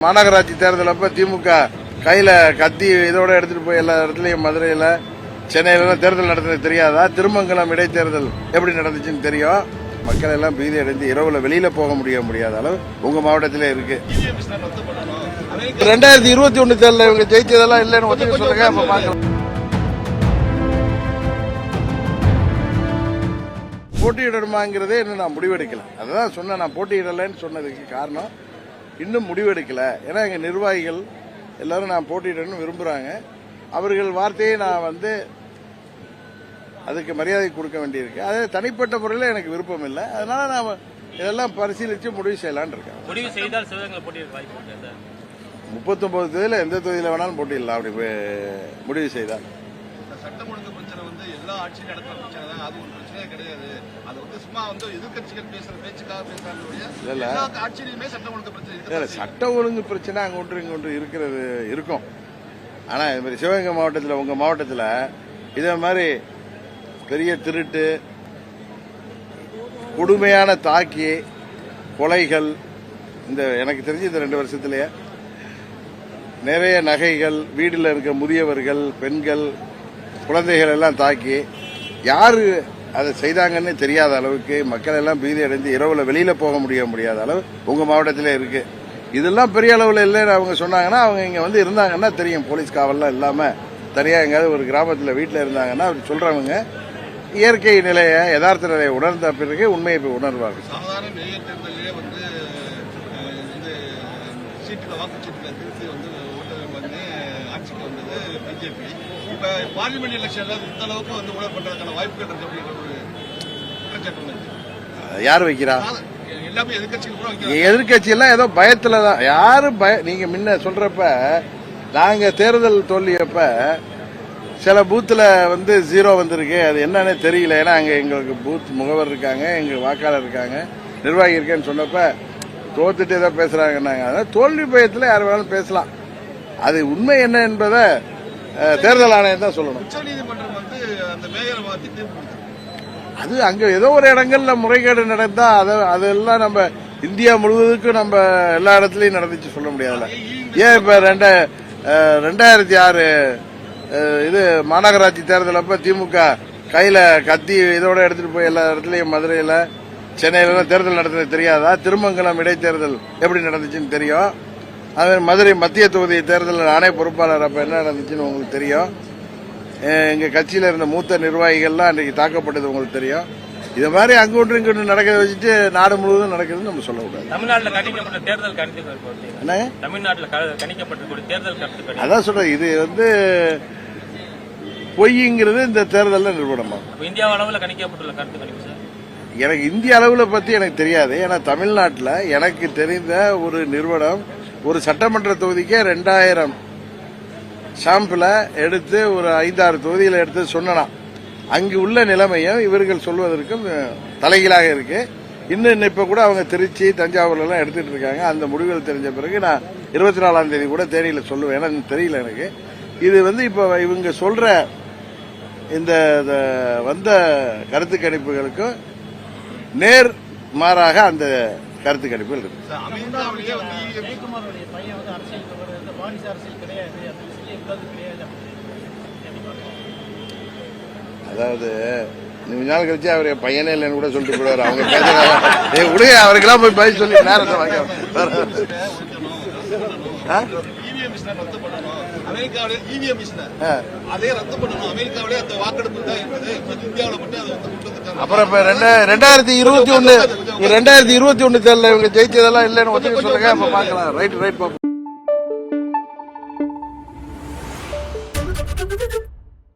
மாநகராட்சி தேர்தல் அப்ப திமுக கையில கத்தி இதோட எடுத்துட்டு போய் எல்லா இடத்துலயும் மதுரையில சென்னையில எல்லாம் தேர்தல் நடத்துனது தெரியாதா? திருமங்கலம் இடைத்தேர்தல் எப்படி நடந்துச்சுன்னு தெரியும். மக்கள் எல்லாம் பீதி அடைந்து இரவுல வெளியில போக முடிய முடியாத அளவு உங்க மாவட்டத்திலே இருக்கு. ரெண்டாயிரத்தி இருபத்தி ஒண்ணு தேர்தல் இவங்க ஜெயிச்சதெல்லாம் இல்லைன்னு ஒத்துக்க சொல்லுங்க அப்ப போட்டியிடணுமாங்கிறதே இன்னும் நான் முடிவெடுக்கல. அதான் சொன்னேன் நான் போட்டியிடலைன்னு சொன்னதுக்கு காரணம் இன்னும் முடிவெடுக்கல. ஏன்னா எங்க நிர்வாகிகள் எல்லாரும் நான் போட்டியிடணும்னு விரும்புறாங்க. அவர்கள் வார்த்தையை நான் வந்து அதுக்கு மரியாதை கொடுக்க வேண்டியிருக்கு. அதே தனிப்பட்ட முறையில் எனக்கு விருப்பம் இல்லை. அதனால நான் இதெல்லாம் பரிசீலித்து முடிவு செய்யலாம்னு இருக்கேன். முடிவு செய்தால் முப்பத்தொன்பது தொகுதியில் எந்த தொகுதியில் வேணாலும் போட்டியிடலாம். அப்படி முடிவு செய்தால். இந்த சட்டம் ஒழுங்கு பிரச்சனை வந்து எல்லா ஆட்சியும் நடக்கிற பிரச்சனை தான். அது ஒரு பிரச்சனையே கிடையாது. அது வந்து சும்மா வந்து எதிர்க்கட்சிகள் பேசுற பேச்சுக்காக பேசுறாங்க. எல்லா ஆட்சியிலுமே சட்டம் ஒழுங்கு பிரச்சனை இல்ல, இருக்கு சட்ட ஒழுங்கு பிரச்சனை அங்க ஒன்று இங்க ஒன்று இருக்கிறது இருக்கும். ஆனா இது மாதிரி சிவகங்கை மாவட்டத்தில் உங்க மாவட்டத்தில் இதே மாதிரி பெரிய திருட்டு கொடுமையான தாக்கி கொலைகள் இந்த எனக்கு தெரிஞ்சு இந்த ரெண்டு வருஷத்துலயே நிறைய நகைகள் வீட்டில் இருக்க முதியவர்கள் பெண்கள் குழந்தைகள் எல்லாம் தாக்கி யாரு அதை செய்தாங்கன்னு தெரியாத அளவுக்கு மக்கள் எல்லாம் பீதி அடைந்து இரவுல வெளியில போக முடிய முடியாத அளவு உங்க மாவட்டத்திலே இருக்கு. இதெல்லாம் பெரிய அளவில் இல்லைன்னு அவங்க சொன்னாங்கன்னா அவங்க இங்கே வந்து இருந்தாங்கன்னா தெரியும். போலீஸ் காவல்லாம் இல்லாமல் தனியாக எங்கேயாவது ஒரு கிராமத்தில் வீட்டில் இருந்தாங்கன்னா அப்படி சொல்கிறவங்க இயற்கை நிலையை யதார்த்த நிலையை உணர்ந்த பிறகு உண்மையை போய் உணர்வார்கள். சாதாரண வந்து திருத்தி வந்து ஓட்டு வந்து ஆட்சிக்கு வந்தது பிஜேபி. இப்ப பார்லிமெண்ட் எலெக்ஷன்ல இந்த அளவுக்கு வந்து ஊழல் பண்றதுக்கான வாய்ப்புகள் இருக்கு அப்படின்ற ஒரு குற்றச்சாட்டு. யார் வைக்கிறா? எல்லாமே எதிர்கட்சி எல்லாம் ஏதோ பயத்துல தான். யாரும் பய நீங்க முன்ன சொல்றப்ப நாங்க தேர்தல் தோல்வியப்ப சில பூத்துல வந்து ஜீரோ வந்திருக்கு. அது என்னன்னே தெரியல. ஏன்னா அங்க எங்களுக்கு பூத் முகவர் இருக்காங்க எங்க வாக்காளர் இருக்காங்க நிர்வாகி இருக்கேன்னு சொன்னப்ப தோத்துட்டு ஏதோ பேசுறாங்கன்னாங்க. அதாவது தோல்வி பயத்துல யார் வேணாலும் பேசலாம். அது உண்மை என்ன என்பதை தேர்தல் ஆணையம் தான் சொல்லணும். அது அங்க ஏதோ ஒரு இடங்கள்ல முறைகேடு நடந்தா அதை அதெல்லாம் நம்ம இந்தியா முழுவதுக்கும் நம்ம எல்லா இடத்துலயும் நடந்துச்சு சொல்ல முடியாதுல்ல. ஏன் இப்ப ரெண்ட ரெண்டாயிரத்தி ஆறு இது மாநகராட்சி தேர்தல் அப்ப திமுக கையில கத்தி இதோட எடுத்துட்டு போய் எல்லா இடத்துலயும் மதுரையில சென்னையில தேர்தல் நடத்துனது தெரியாதா? திருமங்கலம் இடைத்தேர்தல் எப்படி நடந்துச்சுன்னு தெரியும். அது மதுரை மத்திய தொகுதி தேர்தல் நானே பொறுப்பாளர் அப்ப என்ன நடந்துச்சுன்னு உங்களுக்கு தெரியும். அஹ் எங்க கட்சியில இருந்த மூத்த நிர்வாகிகள்லாம் அன்றைக்கு தாக்கப்பட்டது உங்களுக்கு தெரியும். இது மாதிரி அங்க ஒன்று இங்க ஒன்று நடக்கிறத வச்சுட்டு நாடு முழுவதும் நடக்குதுன்னு நம்ம சொல்லக்கூடாது. தமிழ்நாட்டில் கணிக்கப்பட்ட தேர்தல் கருத்து தமிழ்நாட்டில் கருத்து கணிப்பு. அதான் சொல்றேன் இது வந்து பொய்ங்கிறது இந்த தேர்தலில் நிறுவனமாகும் அப்ப இந்தியா அளவில் கணிக்கப்பட்டுள்ள கருத்து கணிப்பு சார்? எனக்கு இந்திய அளவில் பத்தி எனக்கு தெரியாது. ஏன்னா தமிழ்நாட்டில் எனக்கு தெரிந்த ஒரு நிறுவனம் ஒரு சட்டமன்ற தொகுதிக்கே ரெண்டாயிரம் சாம்பிளை எடுத்து ஒரு ஐந்தாறு தொகுதியில் எடுத்து சொன்னலாம் அங்கு உள்ள நிலைமையும் இவர்கள் சொல்வதற்கும் தலைகீழாக இருக்கு. இன்னும் இன்னும் இப்ப கூட அவங்க திருச்சி தஞ்சாவூர்ல எல்லாம் எடுத்துட்டு இருக்காங்க. அந்த முடிவுகள் தெரிஞ்ச பிறகு நான் இருபத்தி நாலாம் தேதி கூட தேனியில சொல்லுவேன். ஏன்னா தெரியல எனக்கு. இது வந்து இப்ப இவங்க சொல்ற இந்த இந்த வந்த கருத்து கணிப்புகளுக்கும் நேர் மாறாக அந்த கருத்து கணிப்புகள் எங்காவது கிடையாது அதாவது கொஞ்ச நாள் கழிச்சு அவர் பையனே இல்லைன்னு கூட சொல்லிட்டு போடுவார் அவங்க பேசுறாங்க விடுங்க அவருக்கெல்லாம் போய் பதில் சொல்லி நேரத்தை வாங்க அமெரிக்காவிலே இவிஎம் மிஷினை ஆ. அதே ரத்து பண்ணணும். அமெரிக்காவிலே அந்த வாக்கெடுப்பு தான் இருக்குது இப்ப இந்தியாவில் மட்டும் அதை வந்து கொண்டு வந்துட்டாங்க அப்புறம் இப்ப ரெண்டா- ரெண்டாயிரத்தி இருபத்தி ஒண்ணு ரெண்டாயிரத்தி இருபத்தி ஒண்ணு தேர்தல் இவங்க ஜெயிச்சதெல்லாம் இல்லைன்னு ஒத்துக்க சொல்லுங்க. பாக்கலாம் ரைட் ரைட் பாப்போம்